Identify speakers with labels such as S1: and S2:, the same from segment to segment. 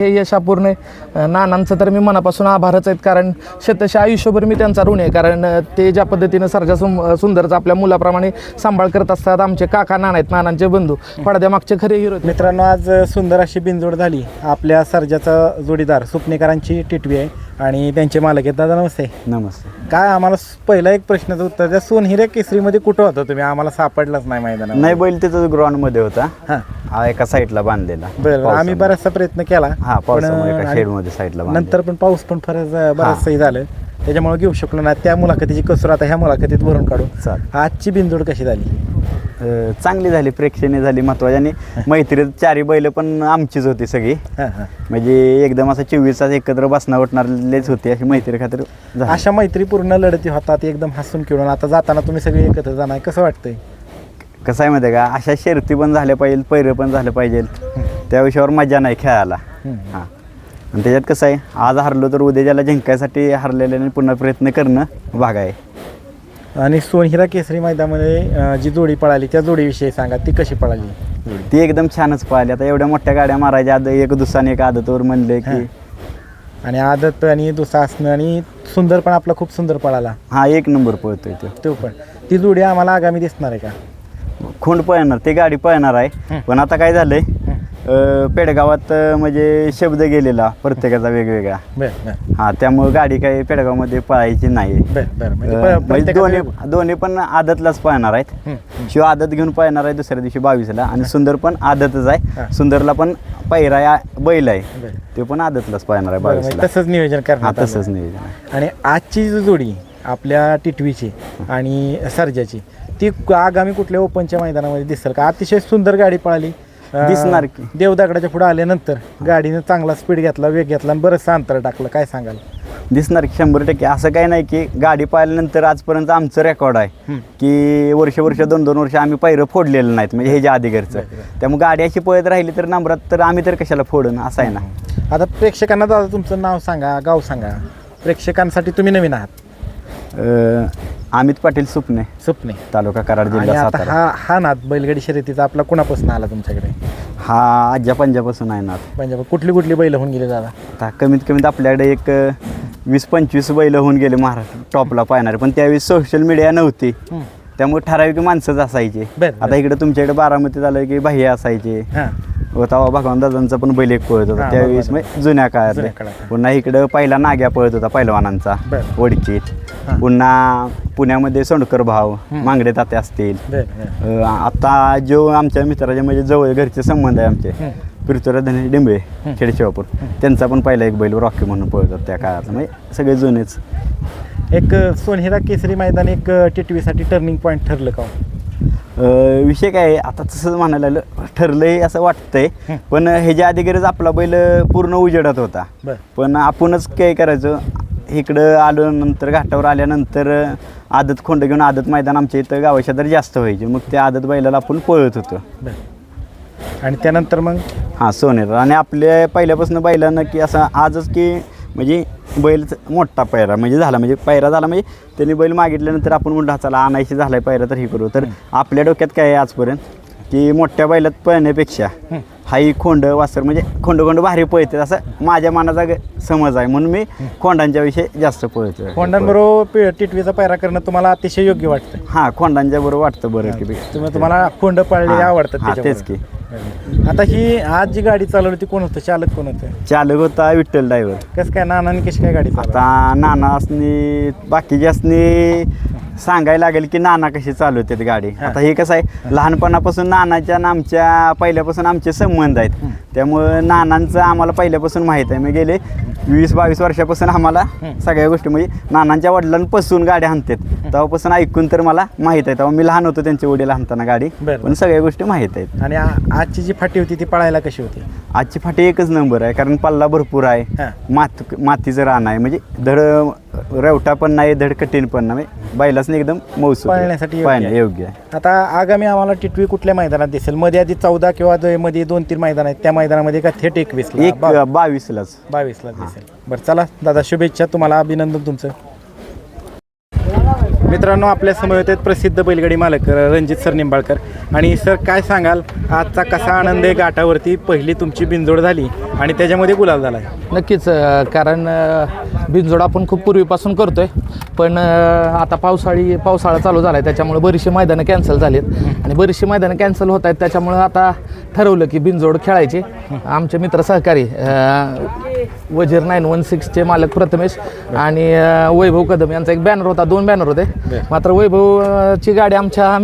S1: हे यश अपूर्ण आहे. नानांचं तर मी मनापासून आभारच आहेत कारण शतशः आयुष्यभर मी त्यांचा ऋण आहे. कारण ते ज्या पद्धतीनं सरजा सुं सुंदरचा आपल्या मुलाप्रमाणे सांभाळ करत असतात आमचे काका नाना आहेत नानांचे बंधू. पडद्यामागचे खरे हिरो
S2: मित्रांनो आज सुंदर अशी बिनजोड झाली. आपल्या सरजाचा जोडीदार सुपनेकरांची टिटवी आहे. आणि त्यांचे मालक आहेत. दादा नमस्ते.
S3: नमस्ते.
S2: काय आम्हाला स- पहिला एक प्रश्नाचं उत्तर द्या. सोनहिऱ्या केसरीमध्ये कुठं होता तुम्ही? आम्हाला सापडलाच नाही मैदानात
S3: नाही बैल तिथं ग्राउंडमध्ये होता.
S2: हां.
S3: हा एका साईडला बांधलेला.
S2: बरं आम्ही. बराचसा प्रयत्न केला.
S3: हा
S2: पण,
S3: पावसामुळे एका
S2: आणि
S3: शेडमध्ये साईडला
S2: नंतर पण पाऊस पण फारच बरंचसंही झालं. त्याच्यामुळे घेऊ शकलो नाही. त्या मुलाखतीची कसर आता ह्या मुलाखतीत भरून काढू.
S3: चालेल.
S2: आजची बिनजोड कशी झाली?
S3: अं, चांगली झाली प्रेक्षणीय झाली महत्वाची. आणि मैत्रीत चारी बैल पण आमचीच होती सगळी.
S2: हां हां.
S3: म्हणजे एकदम असं चोवीस तास एकत्र बसणं उठणारलेच होते अशी मैत्री खातर झाली.
S2: अशा मैत्रीपूर्ण लढती होतात एकदम हसून खेळून. आता जाताना तुम्ही सगळे एकत्र जाणार कसं वाटतंय?
S3: कसं आहे माहिती आहे का अशा शर्ती पण झाल्या पाहिजे पैरं पण झालं पाहिजे. त्या विषयावर मजा नाही खेळायला.
S2: हम्म.
S3: हां. आणि त्याच्यात कसं आहे आज हरलो तर उद्या ज्याला जिंकायसाठी हरलेल्याने पुन्हा प्रयत्न करणं भाग आहे.
S2: आणि सोनहिरा केसरी मैदानामध्ये जी जोडी पळाली त्या जोडीविषयी सांगा ती कशी पळाली?
S3: ती एकदम छानच पाहिली आता एवढ्या मोठ्या गाड्या मारायच्या आध एक दुसऱ्याने एक आदतवर म्हणले की.
S2: आणि आदत आणि दुसरा असणं आणि सुंदर पण आपला खूप सुंदर पळाला.
S3: हा एक नंबर पळतोय तो.
S2: तो पण. ती जोडी आम्हाला आगामी दिसणार आहे का?
S3: खोंड पळणार ते गाडी पळणार आहे. पण आता काय झालंय अं, पेडगावात अं, म्हणजे शब्द गेलेला प्रत्येकाचा वेगवेगळा.
S2: बरं बरं.
S3: हा त्यामुळे गाडी काही पेडगावमध्ये पळायची नाही.
S2: बरं बरं. म्हणजे
S3: अं,
S2: प-
S3: म्हणजे
S2: प्रत्येकाचं
S3: दोन्ही. दोन्ही पण आदतलाच पळणार आहेत. शिव आदत घेऊन पळणार आहे दुसऱ्या दिवशी बावीसला आणि सुंदर पण आदतच
S2: हा.
S3: आहे सुंदरला पण पैरा आहे, बैल आहे.
S2: बरं.
S3: ते पण आदतलाच पळणार आहे
S2: बरं, म्हणजे
S3: बावीसला.
S2: तसंच नियोजन
S3: हा
S2: आलं.
S3: तसंच नियोजन आहे.
S2: आणि आजची जी जोडी आपल्या टिटवीची आणि सर्जाची ती आगामी कुठल्या ओपनच्या मैदानामध्ये दिसेल का? अतिशय सुंदर गाडी पळाली.
S3: दिसणार की.
S2: देवदागडाच्या पुढे आल्यानंतर गाडीनं चांगला स्पीड घेतला वेग घेतला आणि बरंचसं अंतर टाकलं. काय सांगाल?
S3: दिसणार की शंभर टक्के. असं काही नाही की गाडी पाहिल्यानंतर आजपर्यंत आमचं रेकॉर्ड आहे. की वर्ष वर्ष दोन दोन वर्ष आम्ही पैरं फोडलेलं नाहीत म्हणजे हे जे आधीघरचं
S2: बरं, बरं.
S3: त्यामुळे गाडी अशी पळत राहिली तर नंबरात तर आम्ही तर कशाला फोडून? असं आहे ना.
S2: आता प्रेक्षकांना दादा तुमचं नाव सांगा गाव सांगा. प्रेक्षकांसाठी तुम्ही नवीन आहात.
S3: अं, अमित पाटील सुपणे.
S2: सुपणे.
S3: तालुका कराड
S2: आणि
S3: जिल्हा
S2: आता
S3: सातारा.
S2: हा हा नाद बैलगाडी शर्यतीचा आपला कुणापासून आला तुमच्याकडे?
S3: हा आज्या पंजापासून आहे ना
S2: पंजाब कुठली कुठली बैल होऊन गेले दादा?
S3: आता कमीत कमीत आपल्याकडे एक अं, वीस पंचवीस बैल होऊन गेले महाराष्ट्र टॉपला पाहणारे. पण त्यावेळी सोशल मीडिया नव्हती. त्यामुळे ठराविक माणसंच असायचे.
S2: बरं, बरं.
S3: आता इकडे तुमच्याकडे बारामती झालं की भाई असायचे.
S2: हां.
S3: होता भगवान दादांचा पण बैल एक पळत होता.
S2: हा,
S3: त्यावेळेस
S2: भगवान.
S3: म्हणजे जुन्या काळात. पुन्हा इकडं पहिला नाग्या पळत होता पहिलवानांचा
S2: बरं. हा.
S3: पुन्हा पुण्यामध्ये सोंडकर भाव. मांगडे ताते असतील अं, आता जो आमच्या मित्राचे म्हणजे जवळ घरचे संबंध आहे आमचे. पृथ्वीराज धने डिंबे
S2: हं.
S3: खेडेशिवापूर त्यांचा पण पहिला एक बैल रॉकी म्हणून पळत होता त्या काळात म्हणजे सगळे जुनेच
S2: एक अ, सोनहिरा केसरी मैदान एक अ, टिटवीसाठी टर्निंग पॉईंट ठरलं का हो?
S3: अं, विषय काय आहे, आता तसंच म्हणायला लागलं ठरलंय असं वाटतंय
S2: हं.
S3: पण ह्याच्या आधीगरच आपला बैल पूर्ण उजेडत होता
S2: बरं
S3: पण आपणच काय करायचं इकडं आलो नंतर घाटावर आल्यानंतर आदत खोंड घेऊन आदत मैदान आमच्या इथं गावाच्या तर जास्त व्हायचे. मग त्या आदत बैलाला आपण पळत होतो.
S2: बरं. आणि त्यानंतर मग?
S3: हां सोनेर. आणि आपल्या पहिल्यापासून बैलानं की असं आजच की म्हणजे बैल मोठा पैरा म्हणजे झाला म्हणजे पैरा झाला म्हणजे त्यांनी बैल मागितल्यानंतर आपण म्हणलं "हा, चला आणायची झालाय पैरा तर हे करू. तर आपल्या डोक्यात काय आहे आजपर्यंत? की मोठ्या बैलात पळण्यापेक्षा. हाई खोंड वासर म्हणजे खोंड खोंड भारी पळते असं माझ्या मनाचा ग- समज आहे. म्हणून मी खोंडांच्या विषयी जास्त पळतो
S2: खोंडांबरोबर टिटवीचा पायरा करणं तुम्हाला अतिशय योग्य वाटतं.
S3: हां खोंडांच्या बरोबर वाटतं बरं की
S2: तुम्ही तुम्हाला खोंड पळलेले
S3: हां,
S2: आवडतात
S3: हां, तेच.
S2: बरं. आता ही आज जी गाडी चालवली ती कोण होतं? चालक कोण होतं?
S3: चालक होता विठ्ठल ड्रायव्हर
S2: कसं काय नानाने कशी काय गाडी चालवली?
S3: आता नानासनी बाकीच्यासनी सांगायला लागेल की नाना कशी चालवतात गाडी. आता हे कसं आहे लहानपणापासून नानाच्या आणि आमच्या पहिल्यापासून आमचे संबंध आहेत. त्यामुळं नानांचं आम्हाला पहिल्यापासून माहीत आहे. मी गेले वीस बावीस वर्षापासून आम्हाला. सगळ्या गोष्टी म्हणजे नानांच्या वडिलांपासून गाड्या हाणतात. तेव्हापासून ऐकून तर मला माहीत आहे. तेव्हा मी लहान होतो त्यांचे वडील हाणताना गाडी. पण सगळ्या गोष्टी माहीत आहेत.
S2: आणि आजची जी फाटी होती ती पळायला कशी होती?
S3: आजची फाटी एकच नंबर आहे. कारण पल्ला भरपूर आहे. मात मातीचं रान आहे. म्हणजे धड रेवटा पण नाही धड कठीण पण नाही. बैलाच एकदम मौसूद आहे.
S2: पळण्यासाठी योग्य
S3: पळण्या
S2: आहे.
S3: योग्य आहे.
S2: आता आगामी आम्हाला टिटवी कुठल्या मैदानात दिसेल? मध्ये आधी चौदा किंवा द- मध्ये दोन तीन मैदान आहेत. त्या मैदानामध्ये का थेट एकवीस
S3: एक बावीसलाच.
S2: बावीसला दिसेल. बरं चला दादा शुभेच्छा. तुम्हाला अभिनंदन तुमचं. मित्रांनो आपल्यासमोर आहेत प्रसिद्ध बैलगाडी मालक रणजित सर निंबाळकर. आणि सर काय सांगाल? आजचा कसा आनंद आहे घाटावरती? पहिली तुमची बिनजोड झाली आणि त्याच्यामध्ये गुलाल झाला आहे
S1: नक्कीच कारण बिनजोड आपण खूप पूर्वीपासून करतोय. पण आता पावसाळी पावसाळा चालू झाला आहे त्याच्यामुळे बरीचशी मैदानं कॅन्सल झालीत. आणि बरीचशी मैदानं कॅन्सल होत आहेत त्याच्यामुळे आता ठरवलं की बिनजोड खेळायचे. आमचे मित्र सहकारी अ, वजीर नाईन वन सिक्सचे मालक प्रथमेश आणि अ, वैभव कदम यांचा एक बॅनर होता दोन बॅनर होते. मात्र वैभवची गाडी आमच्या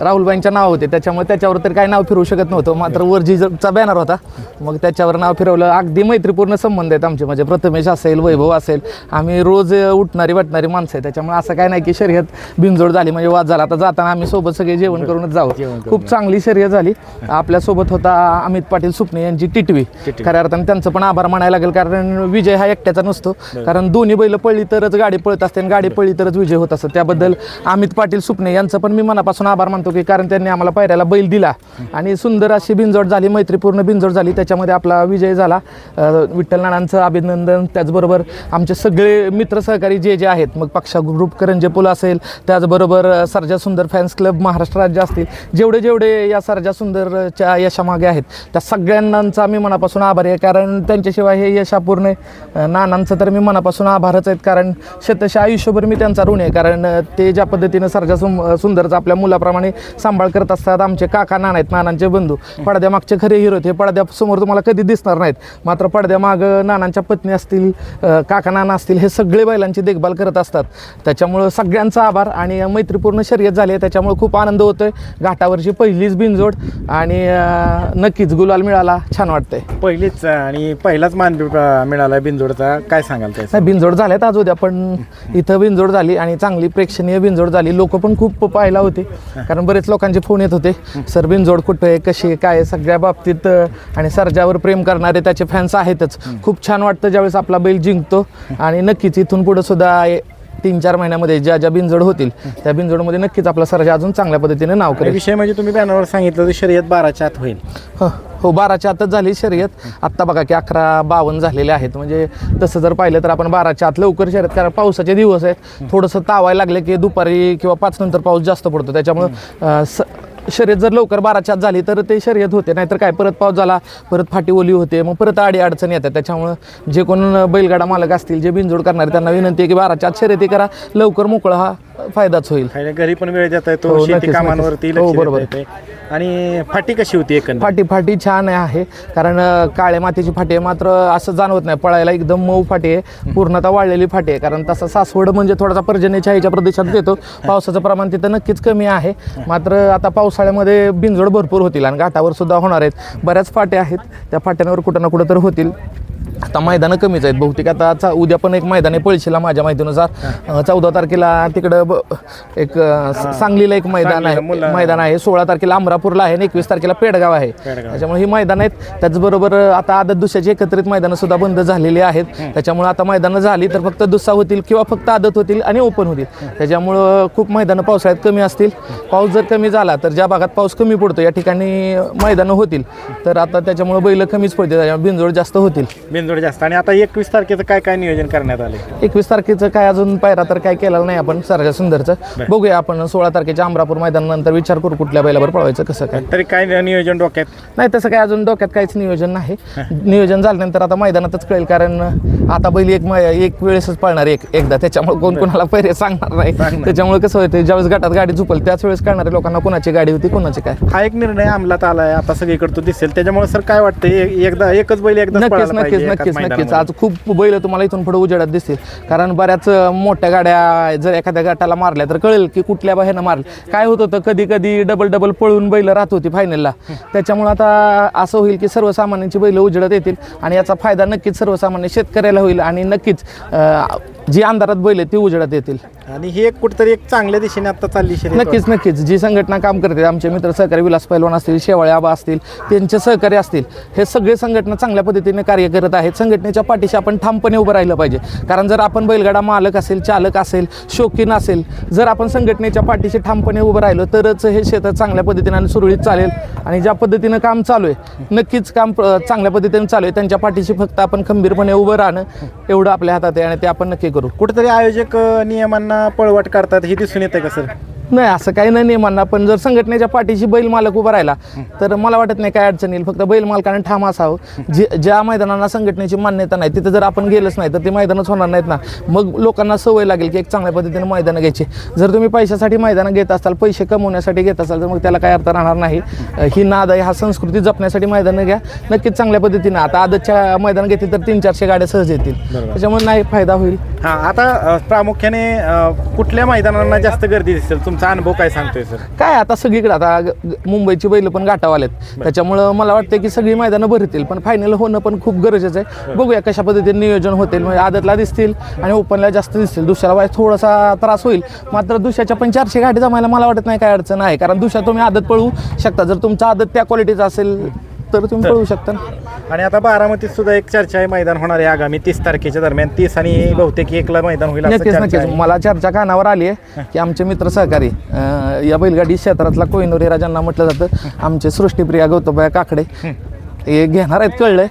S1: राहुलबाईंच्या नाव होते त्याच्यामुळे त्याच्यावर तरी काही नाव फिरवू शकत नव्हतं. मात्र वर जीचा बॅनर होता. मग त्याच्यावर नाव फिरवलं. अगदी मैत्रीपूर्ण संबंध आहेत आमचे. म्हणजे प्रथमेश असेल वैभव असेल आम्ही रोज उठणारी वाटणारी माणसं आहे त्याच्यामुळे असं काय नाही की शर्यत बिनजोड झाली. म्हणजे वाद झाला आता जाताना आम्ही सोबत सगळे जेवण करूनच जाऊ खूप चांगली शर्यत झाली. आपल्यासोबत होता अमित पाटील सुपणे यांची टिटवी. खऱ्या अर्थाने त्यांचं पण आभार मानायला लागेल. कारण विजय हा एकट्याचा नसतो. कारण दोन्ही बैल पळली तरच गाडी पळत असते आणि गाडी पळली तरच विजय होत असतो. त्याबद्दल अमित पाटील सुपणे यांचं पण मी मनापासून आभार मानतो. की कारण त्यांनी आम्हाला पायऱ्याला बैल दिला. आणि सुंदर अशी बिंजोड झाली मैत्रीपूर्ण बिंजोड झाली. त्याच्यामध्ये आपला विजय झाला. विठ्ठल नानांचं अभिनंदन. त्याचबरोबर आमचे सगळे मित्र सहकारी जे जे आहेत मग पक्षा ग्रुप करंजे पुल असेल. त्याचबरोबर सरजा सर्जा सुंदर फॅन्स क्लब महाराष्ट्र राज्य असतील. जेवढे जेवढे या सर्जा सुंदरच्या यशामागे आहेत त्या सगळ्यांनाचा मी मनापासून आभारी आहे. कारण त्यांच्याशिवाय हे यश अपूर्ण नानांचं तर मी मनापासून आभारच आहेत. कारण शतशा आयुष्यभर मी त्यांचा ऋण आहे. कारण ते ज्या पद्धतीनं सर्जा सुंदरचा आपल्या मुलाप्रमाणे सांभाळ करत असतात. आमचे काका नाना आहेत नानांचे बंधू. पडद्यामागचे खरे हिरो ते पडद्यासमोर तुम्हाला कधी दिसणार नाहीत. मात्र पडद्यामागं नानांच्या पत्नी असतील काका नाना असतील हे सगळे बैलांची देखभाल करत असतात. त्याच्यामुळं सगळ्यांचा आभार आणि मैत्रीपूर्ण शर्यत झाली आहे. त्याच्यामुळे खूप आनंद होतोय. घाटावरची पहिलीच बिनजोड आणि नक्कीच गुलाल मिळाला. छान वाटतंय.
S2: पहिलीच आणि पहिलाच मान मिळाला बिनजोडचा. काय सांगाल
S1: नाही बिनजोड झाल्यात आज उद्या पण इथं बिनजोड झाली आणि चांगली प्रेक्षणीय बिनजोड झाली. लोक पण खूप पाहायला होते. कारण बरेच लोकांचे फोन येत होते. सर बिनजोड कुठं आहे कशी आहे काय आहे, सगळ्या बाबतीत अं, आणि सर्जावर प्रेम करणारे त्याचे फॅन्स आहेतच. खूप छान वाटतं ज्यावेळेस आपला बैल जिंकतो. आणि नक्कीच इथून पुढं सुद्धा ए- तीन चार महिन्यामध्ये ज्या ज्या बिनजोड होतील त्या बिनजोडमध्ये नक्कीच आपला सर्जा अजून चांगल्या पद्धतीने नाव करेल.
S2: विषय म्हणजे तुम्ही बॅनरवर सांगितलं तर शर्यत बाराच्या आत होईल.
S1: हो हो बाराच्या आतच झाली शर्यत. आत्ता बघा की अकरा बावन्न झालेले आहेत. म्हणजे तसं जर पाहिलं तर आपण बाराच्या आत लवकर शर्यत कारण पावसाचे दिवस आहेत. थोडंसं तावायला लागले की दुपारी किंवा पाच नंतर पाऊस जास्त पडतो. त्याच्यामुळं शर्यत जर लवकर बाराच्या आत झाली तर ते शर्यत होते नाहीतर काय? परत पाऊस झाला परत फाटी ओली होते मग परत आडी अडचण येतात. त्याच्यामुळं जे कोण बैलगाडा मालक असतील जे बिनजोड करणारे त्यांना विनंती आहे की बाराच्या आत शर्यती करा. लवकर मोकळा हा फायदाच होईल.
S2: घरी पण वेळ देता येतो
S1: हो,
S2: शेती
S1: नक्कीच,
S2: कामांवरती
S1: नक्कीच. हो, बरोबर.
S2: येते आणि फाटी कशी होती एकंदर
S1: फाटी फाटी छान आहे कारण अ, काळ्या मातीची फाटी आहे मात्र असं जाणवत नाही. पळायला एकदम मऊ फाटी आहे पूर्णतः वाळलेली फाटी आहे कारण तसं सासवड म्हणजे थोडासा पर्जन्य ह्याच्या प्रदेशात येतो पावसाचं प्रमाण तिथं नक्कीच कमी आहे. मात्र आता पावसाळ्यामध्ये बिनजोड भरपूर होतील आणि घाटावर सुद्धा होणार आहेत. बऱ्याच फाट्या आहेत. त्या फाट्यांवर कुठं ना कुठं तर होतील. आता मैदानं कमीच आहेत. बहुतेक आता चा- उद्या पण एक मैदान आहे पळशीला माझ्या माहितीनुसार चौदा तारखेला तिकडं एक सांगलीला एक मैदान आहे. मैदान आहे. सोळा तारखेला अमरापूरला आहे आणि एकवीस तारखेला पेडगाव आहे. त्याच्यामुळे ही मैदान आहेत. त्याचबरोबर आता आदत दुसऱ्याची एकत्रित मैदानं सुद्धा बंद झालेली आहेत. त्याच्यामुळे आता मैदानं झाली तर फक्त दुस्सा होतील किंवा फक्त आदत होतील आणि ओपन होतील. त्याच्यामुळं खूप मैदानं पावसाळ्यात कमी असतील. पाऊस जर कमी झाला तर ज्या भागात पाऊस कमी पडतो या ठिकाणी मैदानं होतील. तर आता त्याच्यामुळे बैल कमीच पडतील. त्याच्यामुळे जास्त होतील.
S2: बिनजोड जास्त. आणि आता एकवीस तारखेचं काय काय नियोजन करण्यात आले
S1: एकवीस तारखेचं काय अजून पायरा तर काय केलेलं नाही आपण सरजा सुंदरचं. बघूया आपण सोळा तारखेच्या अमरापूर मैदानानंतर विचार करू कुठल्या बैलावर पळवायचं कसं काय.
S2: तरी काय नियोजन डोक्यात?
S1: नाही तसं काय अजून डोक्यात काहीच नियोजन नाही. नियोजन झाल्यानंतर आता मैदानातच कळेल कारण आता बैल एक मै- एक वेळेसच पळणार एक एकदा. त्याच्यामुळे कोण कोणाला पहिले सांगणार नाही. त्याच्यामुळे कसं होतं ज्यावेळेस गटात गाडी झुपल त्याच वेळेस कळणार लोकांना कोणाची गाडी होती कोणाची काय.
S2: हा एक निर्णय अंमलात आलाय. आता सगळीकडे तो दिसेल. त्याच्यामुळे सर काय वाटतं एकदा एकच बैल एकदा
S1: नक्कीच नक्कीच. नक्कीच नक्कीच. आज खूप बैल तुम्हाला इथून पुढे उजेडात दिसतील. कारण बऱ्याच मोठ्या गाड्या जर एखाद्या गटाला मारल्या तर कळेल की कुठल्या बाहेरनं मारलं. काय होत होतं? कधी कधी डबल डबल पळून बैल राहत होती फायनलला त्याच्यामुळे आता असं होईल की सर्वसामान्यांची बैल उजेडात येतील आणि याचा फायदा नक्कीच सर्वसामान्य शेतकऱ्याला होईल आणि नक्कीच जी अंधारात बैल आहेत ती उजेडात येतील.
S2: आणि ही एक कुठतरी एक चांगल्या दिशेने आता चालली शर्यत
S1: नक्कीच नक्कीच. जी संघटना काम करते आमचे मित्र सहकारी विलास पैलवान असतील शेवाळे आबा असतील त्यांचे सहकारी असतील हे सगळे संघटना चांगल्या पद्धतीने कार्य करत आहेत. संघटनेच्या पाठीशी आपण ठामपणे उभं राहिलं पाहिजे. कारण जर आपण बैलगाडा मालक असेल चालक असेल शौकीन असेल जर आपण संघटनेच्या पाठीशी ठामपणे उभं राहिलो तरच हे क्षेत्र चांगल्या पद्धतीने आणि सुरळीत चालेल. आणि ज्या पद्धतीनं काम चालू आहे नक्कीच काम चांगल्या पद्धतीने चालू आहे. त्यांच्या पाठीशी फक्त आपण खंबीरपणे उभं राहणं एवढं आपल्या हातात आहे आणि ते आपण नक्की करू.
S2: कुठेतरी आयोजक नियमांना पळवाट काढतात हे दिसून येतं का सर?
S1: नाही असं काही नाही नियमांना. पण जर संघटनेच्या पाठीशी बैल मालक उभा राहिला तर मला वाटत नाही काय अडचण येईल. फक्त बैल मालकाने ठाम असावं. जे ज्या मैदानांना संघटनेची मान्यता नाही तिथे जर आपण गेलंच नाही तर ते मैदानच होणार नाहीत ना. मग लोकांना सवय लागेल की एक चांगल्या पद्धतीने मैदानं घ्यायची. जर तुम्ही पैशासाठी मैदानं घेत असाल पैसे कमवण्यासाठी घेत असाल तर मग त्याला काय अर्थ राहणार नाही. ही. नाद आहे हा संस्कृती जपण्यासाठी मैदानं घ्या. नक्कीच चांगल्या पद्धतीने. आता आदतच्या मैदान घेतली तर तीन चारशे गाड्या सहज येतील. त्याच्यामुळे नाही फायदा होईल.
S2: हां आता प्रामुख्याने कुठल्या मैदानांना जास्त गर्दी दिसेल तुमचा अनुभव काय सांगतोय सर?
S1: काय आता सगळीकडे आता मुंबईची बैल पण गाठाव आलेत त्याच्यामुळं मला वाटतं की सगळी मैदानं भरतील पण फायनल होणं पण खूप गरजेचं आहे. बघूया कशा पद्धतीने नियोजन होतील. म्हणजे आदतला दिसतील आणि ओपनला जास्त दिसतील. दुसऱ्याला वाईज थोडासा त्रास होईल. मात्र दुसऱ्याच्या पण चारशे गाडी जमायला मला वाटत नाही काय अडचण आहे. कारण दुसऱ्या तुम्ही आदत पळवू शकता. जर तुमचा आदत त्या क्वालिटीचा असेल तर तुम्ही पळवू शकता
S2: आणि आता बारामतीत सुद्धा एक चर्चा आहे मैदान होणार आहे आगामी तीस तारखेच्या दरम्यान. तीस आणि बहुतेक एकला मैदान होईल असं
S1: नक्कीच
S2: चर्चा
S1: नक्कीच.
S2: आहे.
S1: मला चर्चा कानावर आली आहे की आमचे मित्र सहकारी अं, या बैलगाडी क्षेत्रातला कोहिनूर हिरा ज्यांना म्हटलं जातं आमचे सृष्टीप्रिया गौतमया काकडे हे. घेणार आहेत कळलंय.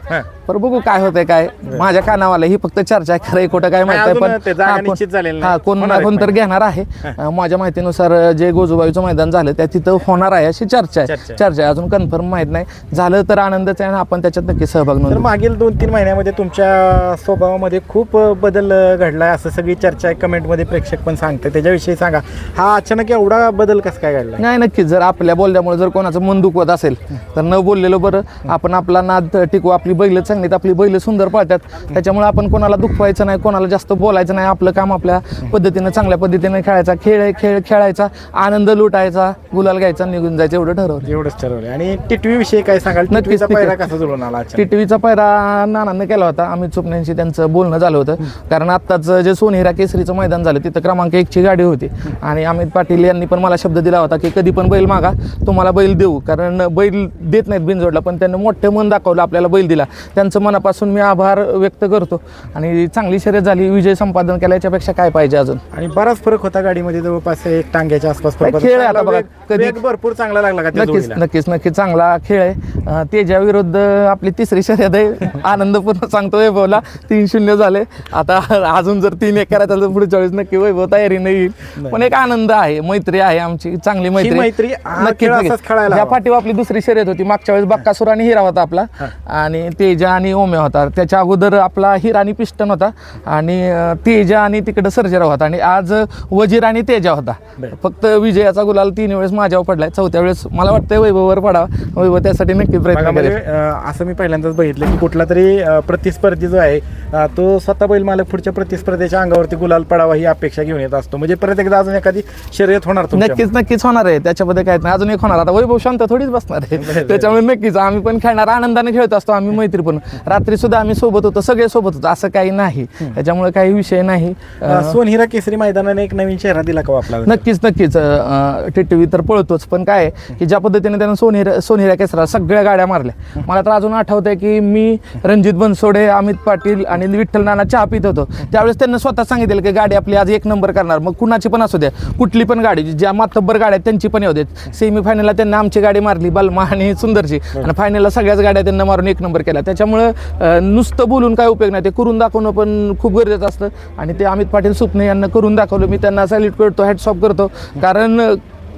S1: पर बघू काय होतंय काय? माझ्या कानावाला ही फक्त चर्चा आहे खरं खोटं काय माहीत
S2: अजून
S1: आहे
S2: ते जागा
S1: हा, कोण-
S2: निश्चित झालेली नाही.
S1: हा कोण
S2: होणार आहे
S1: कोण तर. घेणार आहे. अं, माझ्या माहितीनुसार जे गोजूबाईचं मैदान झालं त्या तिथं होणार आहे अशी चर्चा आहे.
S2: चर्चा आहे.
S1: चर्चा आहे अजून कन्फर्म माहीत नाही. झालं तर आनंदच आहे आणि आपण त्याच्यात नक्की सहभाग
S2: तर
S1: नोंदवू.
S2: मागील दोन तीन महिन्यामध्ये तुमच्या स्वभावामध्ये खूप बदल घडलाय असं सगळी चर्चा आहे कमेंटमध्ये प्रेक्षक पण सांगते त्याच्याविषयी सांगा. हा अचानक एवढा बदल कसं काय घडलाय?
S1: नाही नक्कीच जर आपल्या बोलल्यामुळे जर कोणाचं मन दुखवत असेल तर न बोललेलं बरं. आपण आपला नाद टिकू आपली बैल चांगलीत आपली बैल सुंदर पाळतात. त्याच्यामुळे आपण कोणाला दुखवायचं नाही कोणाला जास्त बोलायचं नाही. आपलं काम आपल्या पद्धतीनं चांगल्या पद्धतीने खेळायचा. खेळ खेळ खेळायचा. आनंद लुटायचा. गुलाल घ्यायचा निघून जायचं. एवढं ठरवलं.
S2: एवढंच ठरवलं. आणि टिटवी विषयी काय सांगाल?
S1: नक्कीच,
S2: पायरा. कसा जुळून आला?
S1: टिटवीचा पायरा नानांनी केला होता. अमित चोपण्यांशी त्यांचं बोलणं झालं होतं. कारण आत्ताच जे सोनेरा केसरीचं मैदान झालं तिथं क्रमांक एकची गाडी होती. आणि अमित पाटील यांनी पण मला शब्द दिला होता की कधी पण बैल मागा. तुम्हाला बैल देऊ. कारण बैल देत नाहीत बिनजोडला पण त्यांनी मोठं मन दाखवलं आपल्याला बैल दिला. त्यांचं मनापासून मी आभार व्यक्त करतो. आणि चांगली शर्यत झाली विजय संपादन केला याच्यापेक्षा काय पाहिजे अजून?
S2: आणि बराच फरक होता गाडीमध्ये जवळपास एक टांग्याच्या आसपास.
S1: खेळ आहे आता बघा, कधी-
S2: भरपूर चांगला लागला का
S1: नक्कीच? नक्कीच नक्कीच चांगला खेळ आहे. तेजा विरुद्ध आपली तिसरी शर्यत आहे. आनंदपूर्ण सांगतो वैभवला तीन शून्य झाले. आता अजून जर तीन एक करायचं तर पुढच्या वेळेस नक्की वैभव तयारी नाही येईल. पण एक आनंद आहे मैत्री आहे आमची चांगली मैत्री
S2: मैत्री,
S1: ह्या
S2: हवा.
S1: पाठीवर आपली दुसरी शर्यत होती मागच्या वेळेस बक्कासूर आणि हिरा होता आपला आणि तेजा आणि ओम्या होता. त्याच्या अगोदर आपला हिरा आणि पिस्टन होता आणि तेजा आणि तिकडं सर्जेराव होता आणि आज वजीर आणि तेजा होता. फक्त विजयाचा गुलाल तीन वेळेस माझ्यावर पडलाय. चौथ्या वेळेस मला वाटतं वैभववर पडावा. वैभव त्यासाठी नक्की प्रयत्न करेल.
S2: अं, असं मी पहिल्यांदाच बघितलं की कुठला तरी प्रतिस्पर्धी जो आहे तो स्वतः बैल मालक पुढच्या प्रतिस्पर्धेच्या अंगावरती गुलाल पडावा ही अपेक्षा घेऊन येत असतो. म्हणजे परत एकदा अजून एखादी शर्यत होणार.
S1: नक्कीच नक्कीच होणार आहे. त्याच्यामध्ये काय नाही. अजून एक होणार. आता वैभव शांत थोडीच बसणार आहे. त्याच्यामुळे नक्कीच आम्ही पण खेळणार. आनंदाने खेळत असतो. आम्ही मैत्री पण रात्री सुद्धा आम्ही सोबत होतो सगळे सोबत होतो. असं काही नाही. त्याच्यामुळे काही विषय नाही.
S2: अं, सोनहिरा केसरी मैदानाने एक नवीन चेहरा दिला का हो आपला
S1: नक्कीच नक्कीच. टिटवी तर पळतोच. पण काय की ज्या पद्धतीने त्यानं सोनेर सोनेऱ्या केसरा सगळ्या गाड्या मारल्या. मला तर अजून आठवतंय की मी रणजित बनसोडे अमित पाटील आणि विठ्ठल नाना चहा पित होतो. त्यावेळेस त्यांना स्वतः सांगितलं की गाडी आपली आज एक नंबर करणार. मग कुणाची पण असू द्या. कुठली पण गाडी ज्या मातब्बर गाड्या त्यांची पण येऊ देत. सेमीफायनलला त्यांना आमची गाडी मारली बलमा आणि सुंदरची. आणि फायनलला सगळ्याच गाड्या त्यांना मारून एक नंबर केला. त्याच्यामुळं त्यामुळं नुसतं बोलून काय उपयोग नाही. ते करून दाखवणं पण खूप गरजेचं असतं. आणि ते अमित पाटील सुपणे यांना करून दाखवलं. मी त्यांना सॅल्यूट करतो हॅट्स करतो. कारण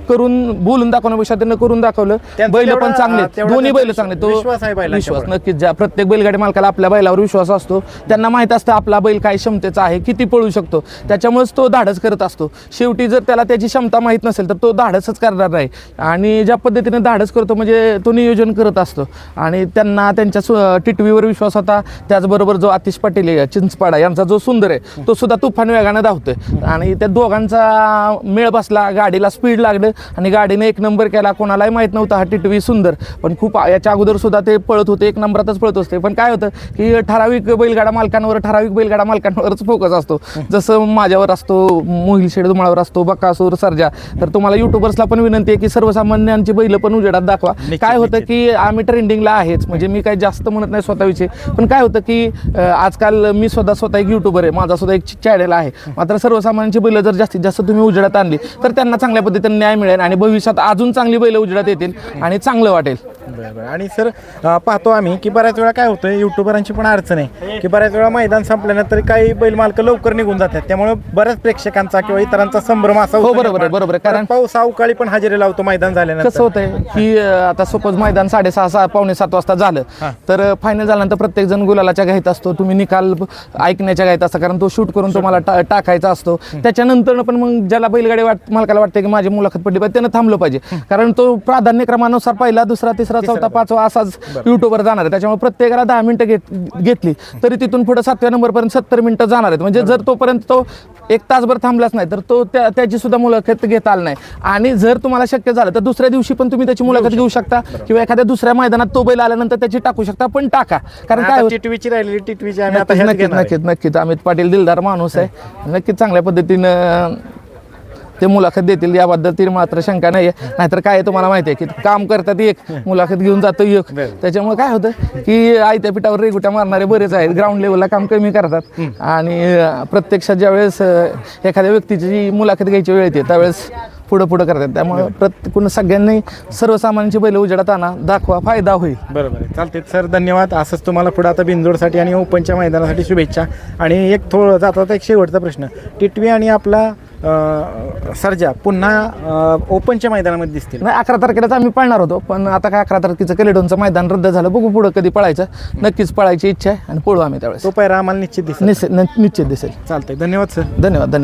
S1: करून बोलून दाखवण्यापेक्षा त्यांना करून दाखवलं. बैल पण चांगले दोन्ही बैल चांगले
S2: बैलांच्या
S1: विश्वास. नक्कीच ज्या प्रत्येक बैलगाडी मालकाला आपल्या बैलावर विश्वास असतो. त्यांना माहीत असतं आपला बैल काय क्षमतेचा आहे किती पळू शकतो. त्याच्यामुळेच तो धाडस करत असतो. शेवटी जर त्याला त्याची क्षमता माहीत नसेल तर तो धाडसच करणार नाही. आणि ज्या पद्धतीने धाडस करतो म्हणजे तो नियोजन करत असतो. आणि त्यांना त्यांच्या टिटवीवर विश्वास होता. त्याचबरोबर जो आतिश पाटील चिंचपाडा यांचा जो सुंदर आहे तो सुद्धा तुफान वेगाने धावतोय. आणि त्या दोघांचा मेळ बसला गाडीला स्पीड लागलं. आणि गाडीने एक नंबर केला. कोणालाही माहीत नव्हता हा टिटवी सुंदर. पण खूप याच्या अगोदर सुद्धा ते पळत होते. एक नंबरातच पळत असते. पण काय होतं की ठराविक बैलगाडा मालकांवर ठराविक बैलगाडा मालकांवरच फोकस असतो. जसं माझ्यावर असतो मोहिल शेड दुमाळावर असतो बकासूर सर्जा. तर तुम्हाला युट्यूबर्सला पण विनंती आहे की सर्वसामान्यांची बैल पण उजेडात दाखवा. काय होतं की आम्ही ट्रेंडिंगला आहेच. म्हणजे मी काही जास्त म्हणत नाही स्वतःविषयी. पण काय होतं की आजकाल मी स्वतः स्वतः एक युट्यूबर आहे. माझा सुद्धा एक चॅनल आहे. मात्र सर्वसामान्यांची बैल जर जास्तीत जास्त तुम्ही उजेडात आणली तर त्यांना चांगल्या पद्धतीने न्याय मिळेल आणि भविष्यात अजून चांगली बैल उजेडात येतील आणि चांगलं वाटेल.
S2: बरं बरं. आणि सर अं, पाहतो आम्ही की बऱ्याच वेळा काय होतं युट्यूबरांची पण अडचण आहे की बऱ्याच वेळा मैदान संपल्यानंतर काही बैल मालक लवकर निघून जातात. त्यामुळे बऱ्याच प्रेक्षकांचा किंवा इतरांचा संभ्रम असा
S1: हो,
S2: होतो
S1: बरोबर आहे,
S2: निर्माण.
S1: बरोबर आहे.
S2: कारण
S1: कारण-
S2: पाऊस अवकाळी पण हजेरी लावतो मैदान झाल्यानंतर.
S1: कसं होतंय की अं, आता सपोज मैदान साडेसहा सहा पावणे सात वाजता झालं तर फायनल झाल्यानंतर प्रत्येक जण गुलालाच्या घाईत असतो. तुम्ही निकाल ब- ऐकण्याच्या घाईत असता कारण तो शूट करून तुम्हाला टा- टाकायचा असतो. त्याच्यानंतर पण मग ज्याला बैलगाडी वाट मालकाला वाटते की माझी मुलाखत पडली पाहिजे त्यानं थांबलं पाहिजे. कारण तो प्राधान्यक्रमानुसार पहिला दुसरा तिसरा चौथा पाचवा असाच युट्यूबवर जाणार आहे. त्याच्यामुळे प्रत्येकाला दहा मिनिटं घेत घेतली. तरी तिथून पुढे सातव्या नंबरपर्यंत सत्तर मिनिटं जाणार आहेत. म्हणजे जर तोपर्यंत तो एक तासभर थांबलाच नाही तर तो त्या त्याची सुद्धा मुलाखत घेता आली नाही. आणि जर तुम्हाला शक्य झालं तर दुसऱ्या दिवशी पण तुम्ही त्याची मुलाखत घेऊ शकता. किंवा एखाद्या दुसऱ्या मैदानात तो बैल आल्यानंतर त्याची टाकू शकता पण टाका. कारण काय
S2: टिटवीची राहिलेली टिटवीची
S1: नक्कीच. नक्कीच नक्कीच. अमित पाटील दिलदार माणूस आहे. नक्कीच चांगल्या पद्धतीनं ते मुलाखत देतील याबद्दल ती मात्र शंका नाही आहे नाहीतर काय तुम्हाला माहिती आहे की काम करतात एक मुलाखत घेऊन जातो एक. त्याच्यामुळे काय होतं की आयत्या पिठावर रेगुट्या मारणारे बरेच आहेत ग्राउंड लेवलला काम कमी करतात. आणि प्रत्यक्षात ज्यावेळेस एखाद्या व्यक्तीची मुलाखत घ्यायची वेळ येते त्यावेळेस पुढं पुढं करतात. त्यामुळे प्रत्येक सगळ्यांनी सर्वसामान्यांची बैल उजेडात आणा दाखवा फायदा होईल.
S2: बरोबर आहे. चालते सर धन्यवाद. असंच तुम्हाला पुढे आता बिंदोडसाठी आणि ओपनच्या मैदानासाठी शुभेच्छा. आणि एक थोडं जाता जाता एक शेवटचा प्रश्न. टिटवी आणि आपला सर्जा पुन्हा ओपनच्या मैदानामध्ये दिसतील.
S1: नाही अकरा तारखेलाच आम्ही पळणार होतो पण आता काय अकरा तारखेचं कलेडोनचं मैदान रद्द झालं बघू पुढं कधी पळायचं. नक्कीच पळायची इच्छा आहे आणि पळू आम्ही त्यावेळेस.
S2: तो पैरा आम्हाला निश्चित दिसेल.
S1: निश्चित निश्चित दिसेल.
S2: चालतंय. धन्यवाद सर.
S1: धन्यवाद धन्यवाद.